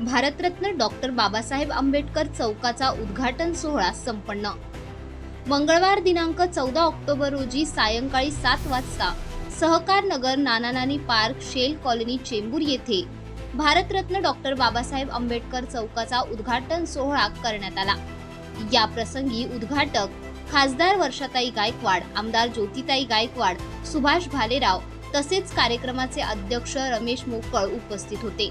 Bharat Ratna doctor Babasaheb Ambedkar चौकाचा उद्घाटन सोहळा संपन्न. मंगळवार दिनांक चौदा ऑक्टोबर रोजी सायंकाळी सात वाजता Sahakar Nagar Nana Nani park Shell colony Chembur येथे भारतरत्न डॉक्टर बाबासाहेब आंबेडकर चौकाचा उद्घाटन सोहळा करण्यात आला. या प्रसंगी उद्घाटक खासदार वर्षाताई गायकवाड आमदार ज्योतिताई गायकवाड सुभाष भालेराव तसेच कार्यक्रमाचे अध्यक्ष रमेश मोकळ उपस्थित होते.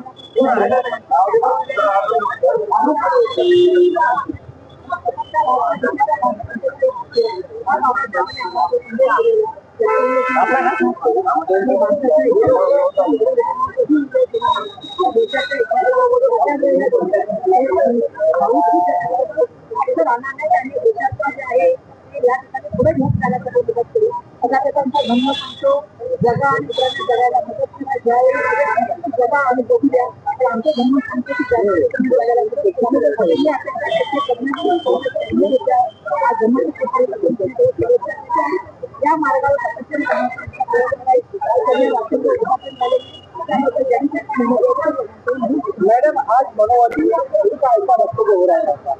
जगा आणि बघू द्या तर आमचं धर्म सांगतो की ज्यावेळी तुम्ही जगायला मदत करा. त्यामुळे पहिली या मार्गावर मॅडम आज मनोवादी ऐका वक्तव्य हो राहणार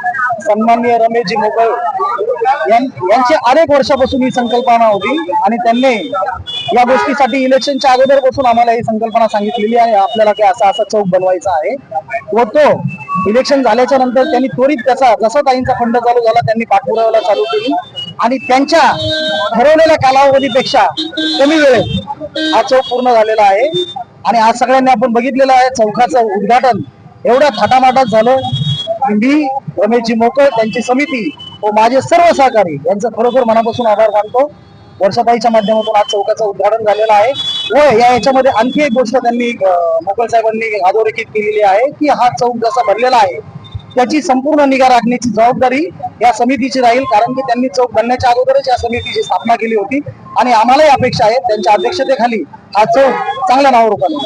सन्माननीय रमेशजी मोकळ यां- यांची अनेक वर्षापासून ही संकल्पना होती आणि त्यांनी या गोष्टीसाठी इलेक्शनच्या अगोदरपासून आम्हाला ही संकल्पना सांगितलेली आहे. आपल्याला की असा असा चौक बनवायचा आहे व तो इलेक्शन झाल्याच्यानंतर त्यांनी त्वरित त्याचा जसा ताईंचा फंड चालू झाला त्यांनी पाठपुराव्याला चालू केली. आणि त्यांच्या ठरवलेल्या कालावधीपेक्षा कमी वेळेत हा चौक पूर्ण झालेला आहे. आणि आज सगळ्यांनी आपण बघितलेलं आहे चौकाचं उद्घाटन एवढ्या थाटामाटात झालं. की मी रमेशजी मोकळ त्यांची समिती व माझे सर्व सहकारी यांचं खरोखर मनापासून आभार मानतो. वर्षाबाईच्या माध्यमातून आज चौकाचं उद्घाटन झालेलं आहे. व या याच्यामध्ये आणखी एक गोष्ट त्यांनी मोकळ साहेबांनी अधोरेखित केलेली आहे की हा चौक जसा भरलेला आहे त्याची संपूर्ण निगा राखण्याची जबाबदारी या समितीची राहील. कारण की त्यांनी चौक बनण्याच्या अगोदरच या समितीची स्थापना केली होती. आणि आम्हालाही अपेक्षा आहे त्यांच्या अध्यक्षतेखाली हा चौक चांगल्या नावारूपाने